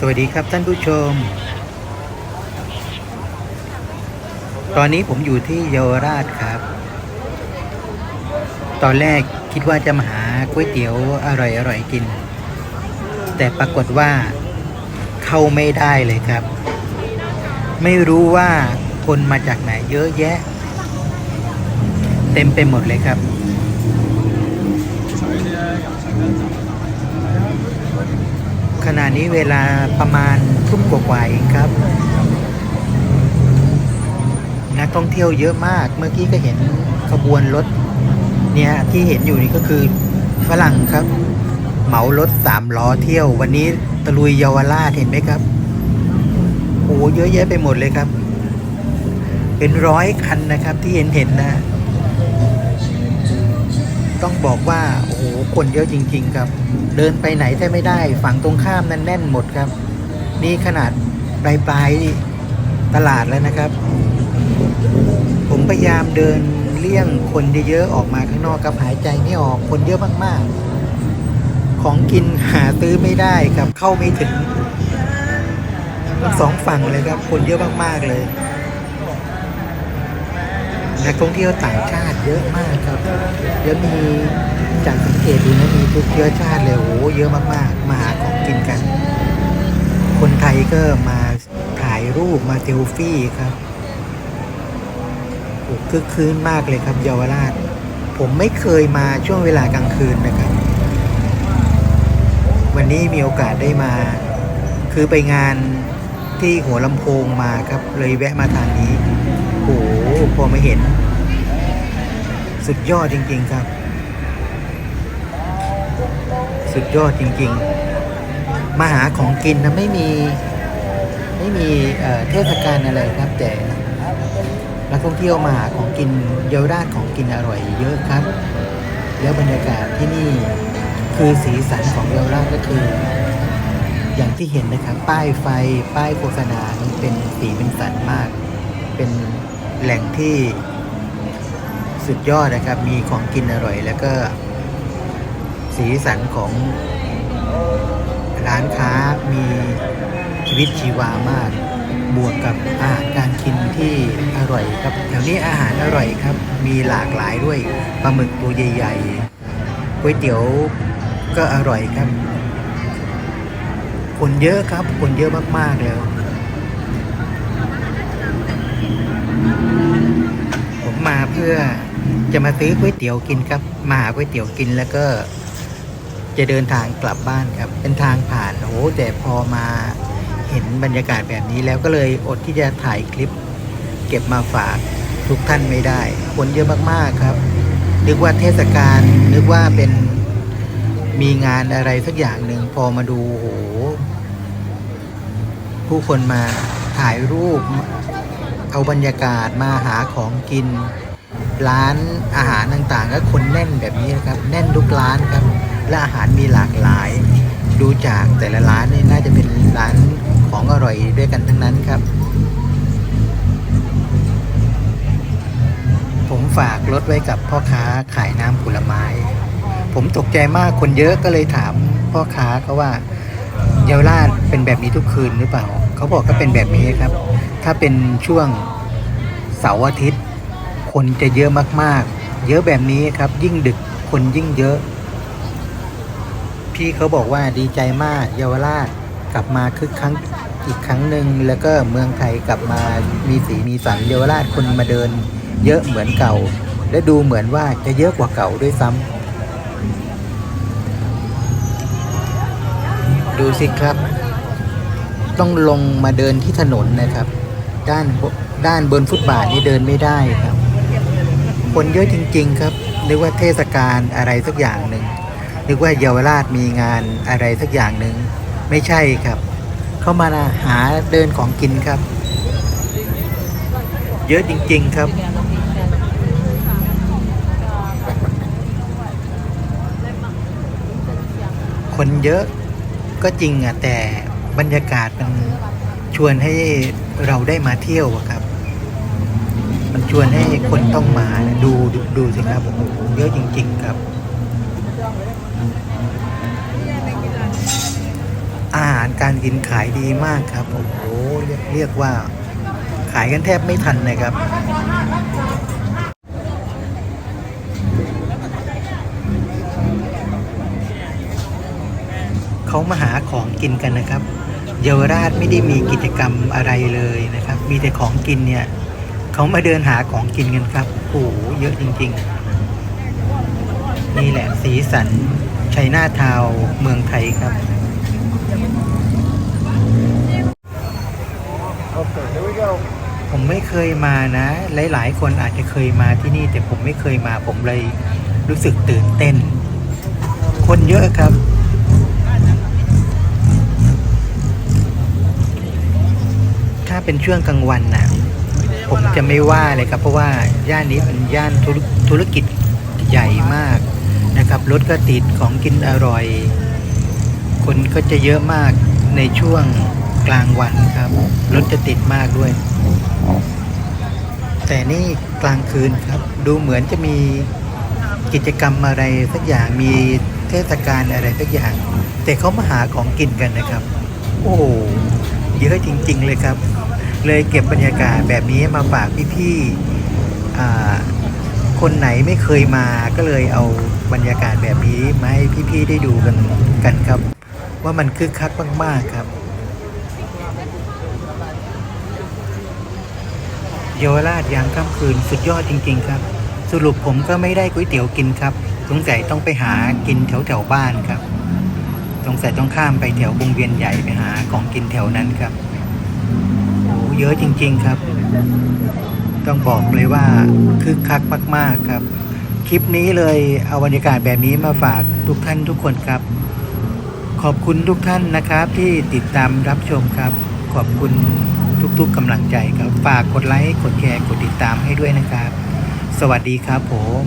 สวัสดีครับท่านผู้ชม ตอนนี้ผมอยู่ที่เยาวราชครับ ตอนแรกคิดว่าจะมาหาก๋วยเตี๋ยวอร่อยๆกิน แต่ปรากฏว่าเข้าไม่ได้เลยครับ ไม่รู้ว่าคนมาจากไหนเยอะแยะ เต็มไปหมดเลยครับ นี้เวลาประมาณทุ่มกว่าๆเองครับนักท่องเที่ยวเยอะมาก เมื่อกี้ก็เห็นขบวนรถเนี่ยที่เห็นอยู่นี่ก็คือฝรั่งครับ เหมารถสามล้อเที่ยว วันนี้ตะลุยเยาวราชเห็นไหมครับโอ้เยอะแยะไปหมดเลยครับ เป็นร้อยคันนะครับที่เห็นเห็นนะ ต้องบอกว่าโอ้โหคนเยอะจริง ๆ ครับ เดินไปไหนแทบไม่ได้ ฝั่งตรงข้ามนั้นแน่นหมดครับ นี่ขนาดปลายปลายตลาดแล้วนะครับ ผมพยายามเดินเลี่ยงคนเยอะๆออกมาข้างนอกกับหายใจไม่ออกคนเยอะมากๆ ของกินหาซื้อไม่ได้ครับเข้าไม่ถึงทั้งสองฝั่งเลยครับ คนเยอะมากๆเลย นักท่องเที่ยวต่างชาติเยอะมากครับแล้วมีจากสังเกตดูนะมีทุกเชื้อชาติเลยโอ้โหเยอะมากๆ มาหาของกินกัน คนไทยก็มาถ่ายรูปมาเซลฟี่ครับโอ้คึกคืนมากเลยครับเยาวราช ผมไม่เคยมาช่วงเวลากลางคืนนะครับ วันนี้มีโอกาสได้มา คือไปงานที่หัวลำโพงมาครับเลยแวะมาทางนี้ โอ้พอมาเห็น สุดยอดจริง ๆ ครับ สุดยอดจริง ๆ มาหาของกินนะไม่มี ไม่มีเอ่อเทศกาลอะไรครับ แต่นักท่องเที่ยวมาหาของกินเยาวราชของกินอร่อยเยอะครับ แล้วบรรยากาศที่นี่คือสีสันของเยาวราชก็คือ อย่างที่เห็นนะครับ ป้ายไฟป้ายโฆษณานี่เป็นสีเป็นสันมาก เป็น แหล่งที่สุดยอดนะครับ มีของกินอร่อย แล้วก็สีสันของร้านค้ามีชีวิตชีวามาก บวกกับอาหารการกินที่อร่อยครับแถวนี้อาหารอร่อยครับ มีหลากหลายด้วยปลาหมึกตัวใหญ่ๆก๋วยเตี๋ยวก็อร่อยครับ คนเยอะครับ คนเยอะมากๆเลย ผมมาเพื่อจะมาซื้อก๋วยเตี๋ยวกินครับ มาหาก๋วยเตี๋ยวกินแล้วก็จะเดินทางกลับบ้านครับ เป็นทางผ่านโอ้แต่พอมาเห็นบรรยากาศแบบนี้แล้วก็เลยอดที่จะถ่ายคลิป เก็บมาฝากทุกท่านไม่ได้ คนเยอะมากๆครับ นึกว่าเทศกาลนึกว่าเป็นมีงานอะไรสักอย่างหนึ่งพอมาดูโอ้โหผู้คนมาถ่ายรูป เอาบรรยากาศมาหาของกิน ร้านอาหารต่างๆ ก็คนแน่นแบบนี้นะครับ แน่นทุกร้านครับ และอาหารมีหลากหลาย ดูจากแต่ละร้านนี่น่าจะเป็นร้านของอร่อยด้วยกันทั้งนั้นครับ ผมฝากรถไว้กับพ่อค้าขายน้ำผลไม้ ผมตกใจมากคนเยอะก็เลยถามพ่อค้าเขาว่าเยาวราชเป็นแบบนี้ทุกคืนหรือเปล่า เขาบอกก็เป็นแบบนี้ครับ ถ้าเป็นช่วงเสาร์อาทิตย์ คนจะเยอะมากๆ เยอะแบบนี้ครับ ยิ่งดึกคนยิ่งเยอะ พี่เขาบอกว่าดีใจมากเยาวราชกลับมาคึกครั้งอีกครั้งหนึ่งแล้วก็เมืองไทยกลับมามีสีมีสันเยาวราชคนมาเดิน เยอะเหมือนเก่า และดูเหมือนว่าจะเยอะกว่าเก่าด้วยซ้ำดูสิครับ ต้องลงมาเดินที่ถนนนะครับ ด้านด้านบนฟุตบาทนี่เดินไม่ได้ครับ คนเยอะจริง ๆ ครับ นึกว่าเทศกาลอะไรสักอย่างหนึ่ง นึกว่าเยาวราชมีงานอะไรสักอย่างหนึ่ง ไม่ใช่ครับ เข้ามาหาเดินของกินครับ เยอะจริง ๆ ครับคนเยอะก็จริงอะแต่บรรยากาศมันชวนให้เราได้มาเที่ยวอะครับ ชวนให้คนต้องมาดูดูดูสิครับโอ้โหเยอะจริง ๆ ครับ อาหารการกินขายดีมากครับโอ้เรียกเรียกว่า ขายกันแทบไม่ทันเลยครับเขามาหาของกินกันนะครับ เยาวราชไม่ได้มีกิจกรรมอะไรเลยนะครับ มีแต่ของกินเนี่ย เขามาเดินหาของกินกันครับโอ้โหเยอะจริง ๆ นี่แหละสีสันชัยนาทาวน์เมืองไทยครับ Okay, here we go. ผมไม่เคยมานะ หลาย ๆ คนอาจจะเคยมาที่นี่ แต่ผมไม่เคยมาผมเลยรู้สึกตื่นเต้น คนเยอะครับถ้าเป็นช่วงกลางวันนะ ผมจะไม่ว่าเลยครับเพราะว่าย่านนี้เป็นย่านธุรธุรกิจใหญ่มากนะครับรถก็ติดของกินอร่อย คนก็จะเยอะมากในช่วงกลางวันครับรถจะติดมากด้วย แต่นี่กลางคืนครับ ดูเหมือนจะมีกิจกรรมอะไรสักอย่างมีเทศกาลอะไรสักอย่าง แต่เขามาหาของกินกันนะครับ โอ้เยอะจริง ๆ เลยครับ เลยเก็บบรรยากาศแบบนี้มาฝากพี่ๆคนไหนไม่เคยมาก็เลยเอาบรรยากาศแบบนี้มาให้พี่ๆได้ดูกันกันครับ ว่ามันคึกคักมากๆครับเยาวราชยามค่ำคืนสุดยอดจริง ๆ ครับ สรุปผมก็ไม่ได้ก๋วยเตี๋ยวกินครับ สงสัยต้องไปหากินแถวแถวๆบ้านครับ สงสัยต้องข้ามไปแถววงเวียนใหญ่ไปหาของกินแถวนั้นครับ เยอะจริง ๆครับ ต้องบอกเลยว่าคึกคักมาก ๆครับ คลิปนี้เลยเอาบรรยากาศแบบนี้มาฝากทุกท่านทุกคนครับ ขอบคุณทุกท่านนะครับ ที่ติดตามรับชมครับ ขอบคุณทุกๆกำลังใจครับ ฝากกดไลค์กดแชร์กดติดตามให้ด้วยนะครับ สวัสดีครับผม